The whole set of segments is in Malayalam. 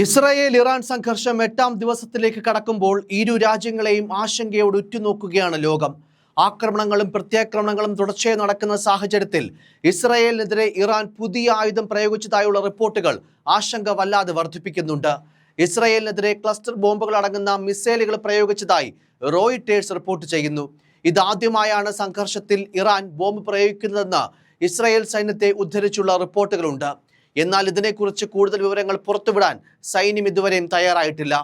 ഇസ്രായേൽ ഇറാൻ സംഘർഷം എട്ടാം ദിവസത്തിലേക്ക് കടക്കുമ്പോൾ ഇരു രാജ്യങ്ങളെയും ആശങ്കയോട് ഉറ്റുനോക്കുകയാണ് ലോകം. ആക്രമണങ്ങളും പ്രത്യാക്രമണങ്ങളും തുടർച്ചയായി നടക്കുന്ന സാഹചര്യത്തിൽ ഇസ്രായേലിനെതിരെ ഇറാൻ പുതിയ ആയുധം പ്രയോഗിച്ചതായുള്ള റിപ്പോർട്ടുകൾ ആശങ്ക വല്ലാതെ വർദ്ധിപ്പിക്കുന്നുണ്ട്. ഇസ്രായേലിനെതിരെ ക്ലസ്റ്റർ ബോംബുകൾ അടങ്ങുന്ന മിസൈലുകൾ പ്രയോഗിച്ചതായി റോയിട്ടേഴ്സ് റിപ്പോർട്ട് ചെയ്യുന്നു. ഇതാദ്യമായാണ് സംഘർഷത്തിൽ ഇറാൻ ബോംബ് പ്രയോഗിക്കുന്നതെന്ന് ഇസ്രായേൽ സൈന്യത്തെ ഉദ്ധരിച്ചുള്ള റിപ്പോർട്ടുകളുണ്ട്. എന്നാൽ ഇതിനെക്കുറിച്ച് കൂടുതൽ വിവരങ്ങൾ പുറത്തുവിടാൻ സൈന്യം ഇതുവരെയും തയ്യാറായിട്ടില്ല.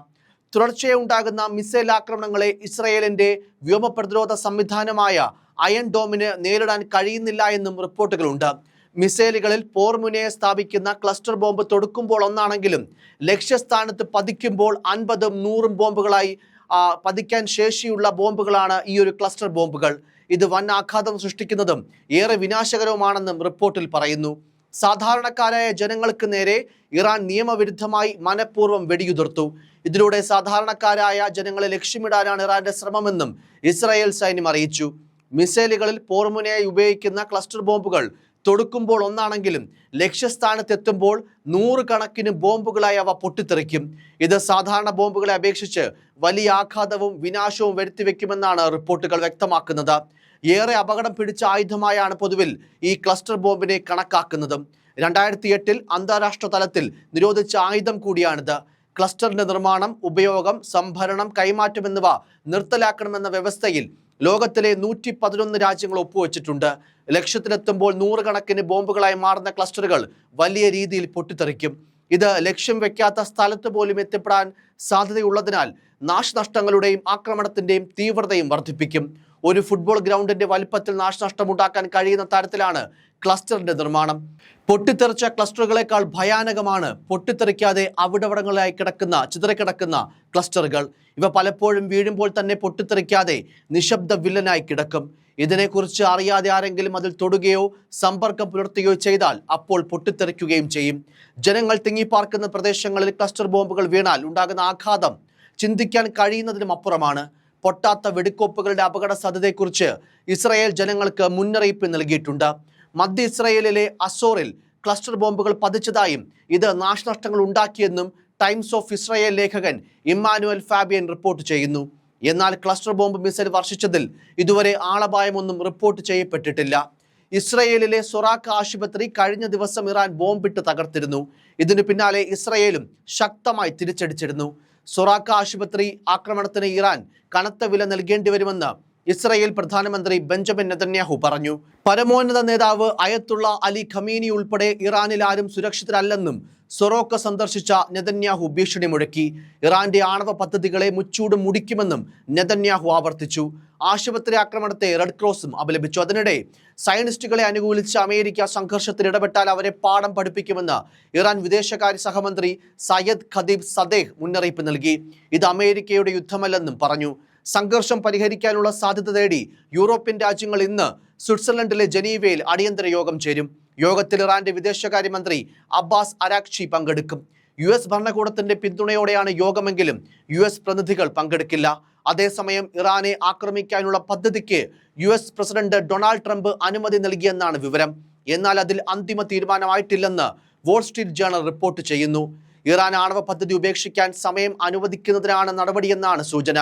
തുടർച്ചയുണ്ടാകുന്ന മിസൈൽ ആക്രമണങ്ങളെ ഇസ്രയേലിന്റെ വ്യോമ പ്രതിരോധ സംവിധാനമായ അയൺ ഡോമിന് നേരിടാൻ കഴിയുന്നില്ല എന്നും റിപ്പോർട്ടുകളുണ്ട്. മിസൈലുകളിൽ പോർമുനയെ സ്ഥാപിക്കുന്ന ക്ലസ്റ്റർ ബോംബ് തൊടുക്കുമ്പോൾ ഒന്നാണെങ്കിലും ലക്ഷ്യസ്ഥാനത്ത് പതിക്കുമ്പോൾ അൻപതും നൂറും ബോംബുകളായി പതിക്കാൻ ശേഷിയുള്ള ബോംബുകളാണ് ഈ ഒരു ക്ലസ്റ്റർ ബോംബുകൾ. ഇത് വൻ ആഘാതം സൃഷ്ടിക്കുന്നതും ഏറെ വിനാശകരവുമാണെന്നും റിപ്പോർട്ടിൽ പറയുന്നു. സാധാരണക്കാരായ ജനങ്ങൾക്ക് നേരെ ഇറാൻ നിയമവിരുദ്ധമായി മനഃപൂർവം വെടിയുതിർത്തു. ഇതിലൂടെ സാധാരണക്കാരായ ജനങ്ങളെ ലക്ഷ്യമിടാനാണ് ഇറാന്റെ ശ്രമമെന്നും ഇസ്രായേൽ സൈന്യം അറിയിച്ചു. മിസൈലുകളിൽ പോർമുനയായി ഉപയോഗിക്കുന്ന ക്ലസ്റ്റർ ബോംബുകൾ തൊടുക്കുമ്പോൾ ഒന്നാണെങ്കിലും ലക്ഷ്യസ്ഥാനത്തെത്തുമ്പോൾ നൂറുകണക്കിന് ബോംബുകളായി അവ പൊട്ടിത്തെറിക്കും. ഇത് സാധാരണ ബോംബുകളെ അപേക്ഷിച്ച് വലിയ ആഘാതവും വിനാശവും വരുത്തിവെക്കുമെന്നാണ് റിപ്പോർട്ടുകൾ വ്യക്തമാക്കുന്നത്. ഏറെ അപകടം പിടിച്ച ആയുധമായാണ് പൊതുവിൽ ഈ ക്ലസ്റ്റർ ബോംബിനെ കണക്കാക്കുന്നതും. രണ്ടായിരത്തി എട്ടിൽ അന്താരാഷ്ട്ര തലത്തിൽ നിരോധിച്ച ആയുധം കൂടിയാണിത്. ക്ലസ്റ്ററിന്റെ നിർമ്മാണം ഉപയോഗം സംഭരണം കൈമാറ്റം എന്നിവ നിർത്തലാക്കണമെന്ന വ്യവസ്ഥയിൽ ലോകത്തിലെ നൂറ്റി പതിനൊന്ന് രാജ്യങ്ങൾ ഒപ്പുവെച്ചിട്ടുണ്ട്. ലക്ഷ്യത്തിലെത്തുമ്പോൾ നൂറുകണക്കിന് ബോംബുകളായി മാറുന്ന ക്ലസ്റ്ററുകൾ വലിയ രീതിയിൽ പൊട്ടിത്തെറിക്കും. ഇത് ലക്ഷ്യം വെക്കാത്ത സ്ഥലത്ത് പോലും എത്തിപ്പെടാൻ സാധ്യതയുള്ളതിനാൽ നാശനഷ്ടങ്ങളുടെയും ആക്രമണത്തിന്റെയും തീവ്രതയും വർദ്ധിപ്പിക്കും. ഒരു ഫുട്ബോൾ ഗ്രൗണ്ടിന്റെ വലിപ്പത്തിൽ നാശനഷ്ടമുണ്ടാക്കാൻ കഴിയുന്ന തരത്തിലാണ് ക്ലസ്റ്ററിന്റെ നിർമ്മാണം. പൊട്ടിത്തെറിച്ച ക്ലസ്റ്ററുകളെക്കാൾ ഭയാനകമാണ് പൊട്ടിത്തെറിക്കാതെ അവിടവിടങ്ങളിലായി കിടക്കുന്ന ചിതറിക്കിടക്കുന്ന ക്ലസ്റ്ററുകൾ ഇവ പലപ്പോഴും വീഴുമ്പോൾ തന്നെ പൊട്ടിത്തെറിക്കാതെ നിശബ്ദ വില്ലനായി കിടക്കും. ഇതിനെക്കുറിച്ച് അറിയാതെ ആരെങ്കിലും അതിൽ തൊടുകയോ സമ്പർക്കം പുലർത്തുകയോ ചെയ്താൽ അപ്പോൾ പൊട്ടിത്തെറിക്കുകയും ചെയ്യും. ജനങ്ങൾ തിങ്ങിപ്പാർക്കുന്ന പ്രദേശങ്ങളിൽ ക്ലസ്റ്റർ ബോംബുകൾ വീണാൽ ഉണ്ടാകുന്ന ആഘാതം ചിന്തിക്കാൻ കഴിയുന്നതിനും അപ്പുറമാണ്. പൊട്ടാത്ത വെടിക്കോപ്പുകളുടെ അപകട സാധ്യതയെക്കുറിച്ച് ഇസ്രായേൽ ജനങ്ങൾക്ക് മുന്നറിയിപ്പ് നൽകിയിട്ടുണ്ട്. മധ്യ ഇസ്രായേലിലെ അസോറിൽ ക്ലസ്റ്റർ ബോംബുകൾ പതിച്ചതായും ഇത് നാശനഷ്ടങ്ങൾ ഉണ്ടാക്കിയെന്നും ടൈംസ് ഓഫ് ഇസ്രായേൽ ലേഖകൻ ഇമ്മാനുവൽ ഫാബിയൻ റിപ്പോർട്ട് ചെയ്യുന്നു. എന്നാൽ ക്ലസ്റ്റർ ബോംബ് മിസൈൽ വർഷിച്ചതിൽ ഇതുവരെ ആളപായമൊന്നും റിപ്പോർട്ട് ചെയ്യപ്പെട്ടിട്ടില്ല. ഇസ്രയേലിലെ സൊറാഖ് ആശുപത്രി കഴിഞ്ഞ ദിവസം ഇറാൻ ബോംബിട്ട് തകർത്തിരുന്നു. ഇതിനു പിന്നാലെ ഇസ്രയേലും ശക്തമായി തിരിച്ചടിച്ചിരുന്നു. സൊറാഖ് ആശുപത്രി ആക്രമണത്തിന് ഇറാൻ കനത്ത വില നൽകേണ്ടി വരുമെന്ന് ഇസ്രയേൽ പ്രധാനമന്ത്രി ബെഞ്ചമിൻ നെതന്യാഹു പറഞ്ഞു. പരമോന്നത നേതാവ് അയത്തുള്ള അലി ഖമീനി ഉൾപ്പെടെ ഇറാനിൽ ആരും സുരക്ഷിതരല്ലെന്നും സൊറോക്ക സന്ദർശിച്ച നെതന്യാഹു ഭീഷണി മുഴക്കി ഇറാന്റെ ആണവ പദ്ധതികളെ മുച്ചൂട് മുടിക്കുമെന്നും നെതന്യാഹു ആവർത്തിച്ചു. ആശുപത്രി ആക്രമണത്തെ റെഡ് ക്രോസും അപലപിച്ചു. അതിനിടെ സയനിസ്റ്റുകളെ അനുകൂലിച്ച് അമേരിക്ക സംഘർഷത്തിൽ ഇടപെട്ടാൽ അവരെ പാഠം പഠിപ്പിക്കുമെന്ന് ഇറാൻ വിദേശകാര്യ സഹമന്ത്രി സയ്യദ് ഖദീബ് സദേഹ് മുന്നറിയിപ്പ് നൽകി. ഇത് അമേരിക്കയുടെ യുദ്ധമല്ലെന്നും പറഞ്ഞു. സംഘർഷം പരിഹരിക്കാനുള്ള സാധ്യത തേടി യൂറോപ്യൻ രാജ്യങ്ങൾ ഇന്ന് സ്വിറ്റ്സർലൻഡിലെ ജനീവയിൽ അടിയന്തര യോഗം ചേരും. യോഗത്തിൽ ഇറാന്റെ വിദേശകാര്യമന്ത്രി അബ്ബാസ് അരാക്ഷി പങ്കെടുക്കും. യു എസ് ഭരണകൂടത്തിന്റെ പിന്തുണയോടെയാണ് യോഗമെങ്കിലും യു എസ് പ്രതിനിധികൾ പങ്കെടുക്കില്ല. അതേസമയം ഇറാനെ ആക്രമിക്കാനുള്ള പദ്ധതിക്ക് U S president Donald Trump അനുമതി നൽകിയെന്നാണ് വിവരം. എന്നാൽ അതിൽ അന്തിമ തീരുമാനമായിട്ടില്ലെന്ന് വോൾ സ്ട്രീറ്റ് ജേണൽ റിപ്പോർട്ട് ചെയ്യുന്നു. ഇറാൻ ആണവ പദ്ധതി ഉപേക്ഷിക്കാൻ സമയം അനുവദിക്കുന്നതിനാണ് നടപടിയെന്നാണ് സൂചന.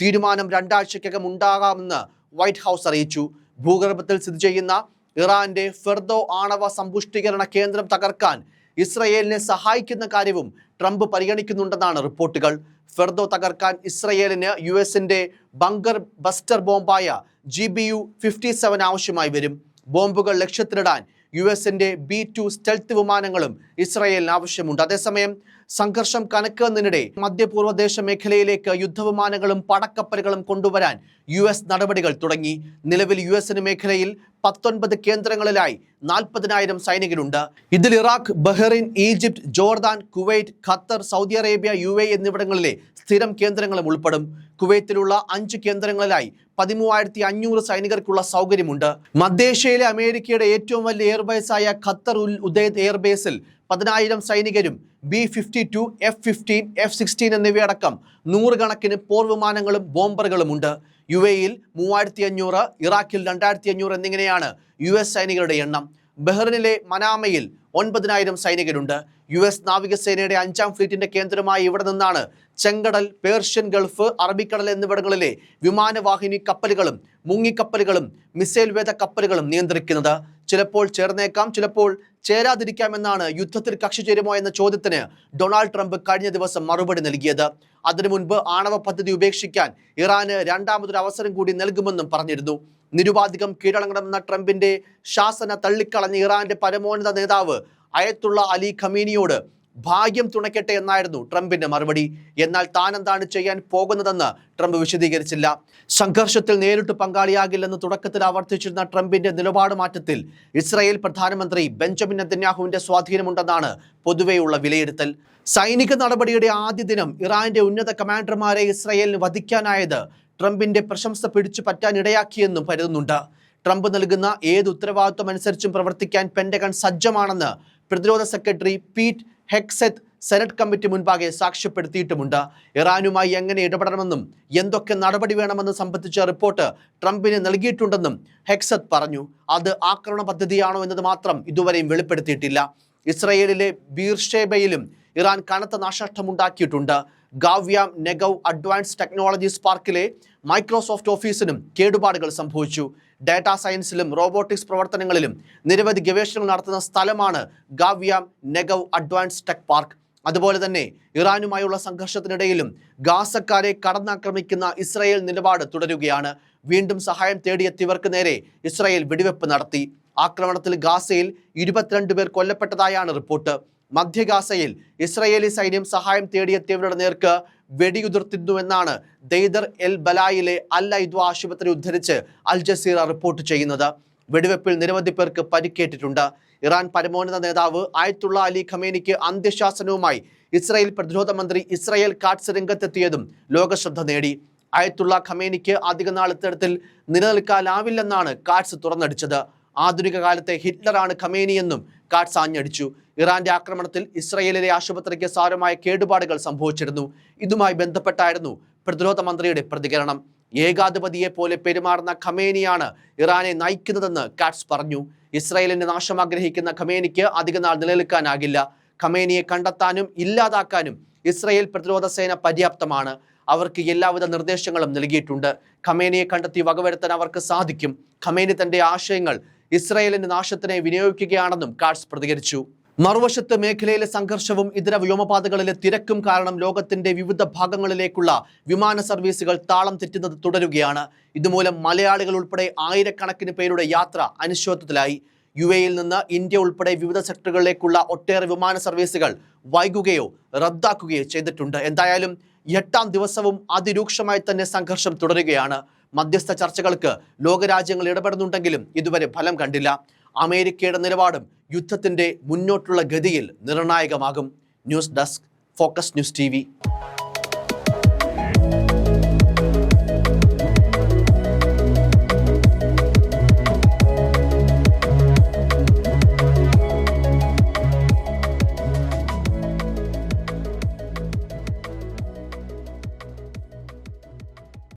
തീരുമാനം രണ്ടാഴ്ചയ്ക്കകം ഉണ്ടാകാമെന്ന് വൈറ്റ് ഹൗസ് അറിയിച്ചു. ഭൂഗർഭത്തിൽ സ്ഥിതി ചെയ്യുന്ന ഇറാന്റെ ഫെർദോ ആണവ സമ്പുഷ്ടീകരണ കേന്ദ്രം തകർക്കാൻ ഇസ്രയേലിനെ സഹായിക്കുന്ന കാര്യവും ട്രംപ് പരിഗണിക്കുന്നുണ്ടെന്നാണ് റിപ്പോർട്ടുകൾ. ഫെർദോ തകർക്കാൻ ഇസ്രയേലിന് യു എസിന്റെ bunker buster ബോംബായ G B U fifty seven ആവശ്യമായി വരും. ബോംബുകൾ ലക്ഷ്യത്തിലിടാൻ യു എസിന്റെ ബി ടു സ്റ്റെൽത്ത് വിമാനങ്ങളും ഇസ്രയേലിന് ആവശ്യമുണ്ട്. അതേസമയം സംഘർഷം കനക്കുന്നതിനിടെ മധ്യപൂർവദേശ മേഖലയിലേക്ക് യുദ്ധവിമാനങ്ങളും പടക്കപ്പലുകളും കൊണ്ടുവരാൻ യു എസ് നടപടികൾ തുടങ്ങി. നിലവിൽ യു എസിന് മേഖലയിൽ പത്തൊൻപത് കേന്ദ്രങ്ങളിലായി നാൽപ്പതിനായിരം സൈനികരുണ്ട്. ഇതിൽ Iraq Bahrain Egypt Jordan Kuwait Qatar Saudi Arabia U എന്നിവിടങ്ങളിലെ സ്ഥിരം കേന്ദ്രങ്ങളും ഉൾപ്പെടും. കുവൈത്തിലുള്ള അഞ്ച് കേന്ദ്രങ്ങളിലായി പതിമൂവായിരത്തി അഞ്ഞൂറ് സൈനികർക്കുള്ള സൗകര്യമുണ്ട്. മധ്യേഷ്യയിലെ അമേരിക്കയുടെ ഏറ്റവും വലിയ എയർബേസായ ഖത്തർ ഉൽ ഉദയ് എയർബേസിൽ പതിനായിരം സൈനികരും B fifty two F fifteen F sixteen എന്നിവയടക്കം നൂറുകണക്കിന് പോർ വിമാനങ്ങളും ബോംബറുകളുമുണ്ട്. യു എയിൽ മൂവായിരത്തി അഞ്ഞൂറ് ഇറാഖിൽ രണ്ടായിരത്തി അഞ്ഞൂറ് എന്നിങ്ങനെയാണ് യു എസ് സൈനികരുടെ എണ്ണം. ബഹ്റിനിലെ മനാമയിൽ ഒൻപതിനായിരം സൈനികരുണ്ട്. യു എസ് നാവികസേനയുടെ അഞ്ചാം ഫ്ലീറ്റിന്റെ കേന്ദ്രമായി ഇവിടെ നിന്നാണ് ചെങ്കടൽ പേർഷ്യൻ ഗൾഫ് അറബിക്കടൽ എന്നിവിടങ്ങളിലെ വിമാനവാഹിനി കപ്പലുകളും മുങ്ങിക്കപ്പലുകളും മിസൈൽ വേദ കപ്പലുകളും നിയന്ത്രിക്കുന്നത്. ചിലപ്പോൾ ചേർന്നേക്കാം ചിലപ്പോൾ ചേരാതിരിക്കാമെന്നാണ് യുദ്ധത്തിൽ കക്ഷി ചേരുമോ എന്ന ചോദ്യത്തിന് ഡൊണാൾഡ് ട്രംപ് കഴിഞ്ഞ ദിവസം മറുപടി നൽകിയത്. അതിനു മുൻപ് ആണവ പദ്ധതി ഉപേക്ഷിക്കാൻ ഇറാന് രണ്ടാമതൊരു അവസരം കൂടി നൽകുമെന്നും പറഞ്ഞിരുന്നു. നിരുപാധികം കീഴടങ്ങണമെന്ന ട്രംപിന്റെ ശാസന തള്ളിക്കളഞ്ഞ ഇറാന്റെ പരമോന്നത നേതാവ് അയത്തുള്ള അലി ഖമീനിയോട് ഭാഗ്യം തുണയ്ക്കട്ടെ എന്നായിരുന്നു ട്രംപിന്റെ മറുപടി. എന്നാൽ താൻ എന്താണ് ചെയ്യാൻ പോകുന്നതെന്ന് ട്രംപ് വിശദീകരിച്ചില്ല. സംഘർഷത്തിൽ നേരിട്ട് പങ്കാളിയാകില്ലെന്ന് തുടക്കത്തിൽ ആവർത്തിച്ചിരുന്ന ട്രംപിന്റെ നിലപാട് മാറ്റത്തിൽ ഇസ്രായേൽ പ്രധാനമന്ത്രി ബെഞ്ചമിൻ നെതന്യാഹുവിന്റെ സ്വാധീനമുണ്ടെന്നാണ് പൊതുവെയുള്ള വിലയിരുത്തൽ. സൈനിക നടപടിയുടെ ആദ്യ ദിനം ഇറാന്റെ ഉന്നത കമാൻഡർമാരെ ഇസ്രായേലിന് വധിക്കാനായത് ട്രംപിന്റെ പ്രശംസ പിടിച്ചു പറ്റാനിടയാക്കിയെന്നും കരുതുന്നുണ്ട്. ട്രംപ് നൽകുന്ന ഏത് ഉത്തരവാദിത്വം അനുസരിച്ചും പ്രവർത്തിക്കാൻ പെൻഡഗൺ സജ്ജമാണെന്ന് പ്രതിരോധ secretary Pete Hegseth senate committee മുൻപാകെ സാക്ഷ്യപ്പെടുത്തിയിട്ടുമുണ്ട്. ഇറാനുമായി എങ്ങനെ ഇടപെടണമെന്നും എന്തൊക്കെ നടപടി വേണമെന്നും സംബന്ധിച്ച റിപ്പോർട്ട് ട്രംപിന് നൽകിയിട്ടുണ്ടെന്നും ഹെക്സത്ത് പറഞ്ഞു. അത് ആക്രമണ പദ്ധതിയാണോ എന്നത് മാത്രം ഇതുവരെയും വെളിപ്പെടുത്തിയിട്ടില്ല. ഇസ്രയേലിലെ ബീർഷേബയിലും ഇറാൻ കനത്ത നാശനഷ്ടമുണ്ടാക്കിയിട്ടുണ്ട്. Gav Yam Negev advance technologies പാർക്കിലെ മൈക്രോസോഫ്റ്റ് ഓഫീസിനും കേടുപാടുകൾ സംഭവിച്ചു. ഡാറ്റാ സയൻസിലും റോബോട്ടിക്സ് പ്രവർത്തനങ്ങളിലും നിരവധി ഗവേഷണങ്ങൾ നടത്തുന്ന സ്ഥലമാണ് Gav Yam Negev advance tech park. അതുപോലെ തന്നെ ഇറാനുമായുള്ള സംഘർഷത്തിനിടയിലും ഗാസക്കാരെ കടന്നാക്രമിക്കുന്ന ഇസ്രായേൽ നിലപാട് തുടരുകയാണ്. വീണ്ടും സഹായം തേടിയെത്തിയവർക്ക് നേരെ ഇസ്രായേൽ വെടിവെപ്പ് നടത്തി. ആക്രമണത്തിൽ ഗാസയിൽ ഇരുപത്തിരണ്ട് പേർ കൊല്ലപ്പെട്ടതായാണ് റിപ്പോർട്ട്. മധ്യ ഇസ്രയേലി സൈന്യം സഹായം തേടിയെത്തിയവരുടെ നേർക്ക് വെടിയുതിർത്തിരുന്നുവെന്നാണ് ദെയ്ദർ എൽ ബലായിലെ അൽ ഐദ്വ ആശുപത്രി ഉദ്ധരിച്ച് അൽ ജസീറ റിപ്പോർട്ട് ചെയ്യുന്നത്. വെടിവെപ്പിൽ നിരവധി പേർക്ക് പരിക്കേറ്റിട്ടുണ്ട്. ഇറാൻ പരമോന്നത നേതാവ് ആയത്തുള്ള അലി ഖമേനിക്ക് അന്ത്യശാസനവുമായി ഇസ്രായേൽ പ്രതിരോധ മന്ത്രി ഇസ്രായേൽ കാട്സ് രംഗത്തെത്തിയതും ലോകശ്രദ്ധ നേടി. ആയത്തുള്ള ഖമേനിക്ക് അധിക നാളത്തിടത്തിൽ നിലനിൽക്കാനാവില്ലെന്നാണ് കാട്സ് തുറന്നടിച്ചത്. ആധുനിക കാലത്തെ ഹിറ്റ്ലറാണ് ഖമേനി എന്നും സാഞ്ഞടിച്ചു. ഇറാന്റെ ആക്രമണത്തിൽ ഇസ്രയേലിലെ ആശുപത്രിക്ക് സാരമായ കേടുപാടുകൾ സംഭവിച്ചിരുന്നു. ഇതുമായി ബന്ധപ്പെട്ടായിരുന്നു പ്രതിരോധ മന്ത്രിയുടെ പ്രതികരണം. ഏകാധിപതിയെ പോലെ പെരുമാറുന്ന ഖമേനിയാണ് ഇറാനെ നയിക്കുന്നതെന്ന് കാറ്റ്സ് പറഞ്ഞു. ഇസ്രായേലിന്റെ നാശം ആഗ്രഹിക്കുന്ന ഖമേനിക്ക് അധികനാൾ നിലനിൽക്കാനാകില്ല. ഖമേനിയെ കണ്ടെത്താനും ഇല്ലാതാക്കാനും ഇസ്രായേൽ പ്രതിരോധ സേന പര്യാപ്തമാണ്. അവർക്ക് എല്ലാവിധ നിർദ്ദേശങ്ങളും നൽകിയിട്ടുണ്ട്. ഖമേനിയെ കണ്ടെത്തി വകവരുത്താൻ അവർക്ക് സാധിക്കും. ഖമേനി തന്റെ ആശയങ്ങൾ ഇസ്രായേലിന്റെ നാശത്തിനെ വിനിയോഗിക്കുകയാണെന്നും കാട്സ് പ്രതികരിച്ചു. മറുവശത്ത് മേഖലയിലെ സംഘർഷവും ഇതര വ്യോമപാതകളിലെ തിരക്കും കാരണം ലോകത്തിന്റെ വിവിധ ഭാഗങ്ങളിലേക്കുള്ള വിമാന സർവീസുകൾ താളം തെറ്റുന്നത് തുടരുകയാണ്. ഇതുമൂലം മലയാളികൾ ഉൾപ്പെടെ ആയിരക്കണക്കിന് പേരുടെ യാത്ര അനിശ്ചിതത്വത്തിലായി. യു എയിൽ നിന്ന് ഇന്ത്യ ഉൾപ്പെടെ വിവിധ സെക്ടറുകളിലേക്കുള്ള ഒട്ടേറെ വിമാന സർവീസുകൾ വൈകുകയോ റദ്ദാക്കുകയോ ചെയ്തിട്ടുണ്ട്. എന്തായാലും എട്ടാം ദിവസവും അതിരൂക്ഷമായി തന്നെ സംഘർഷം തുടരുകയാണ്. മധ്യസ്ഥ ചർച്ചകൾക്ക് ലോകരാജ്യങ്ങൾ ഇടപെടുന്നുണ്ടെങ്കിലും ഇതുവരെ ഫലം കണ്ടില്ല. അമേരിക്കയുടെ നിലപാടും യുദ്ധത്തിന്റെ മുന്നോട്ടുള്ള ഗതിയിൽ നിർണായകമാകും. News desk focus news T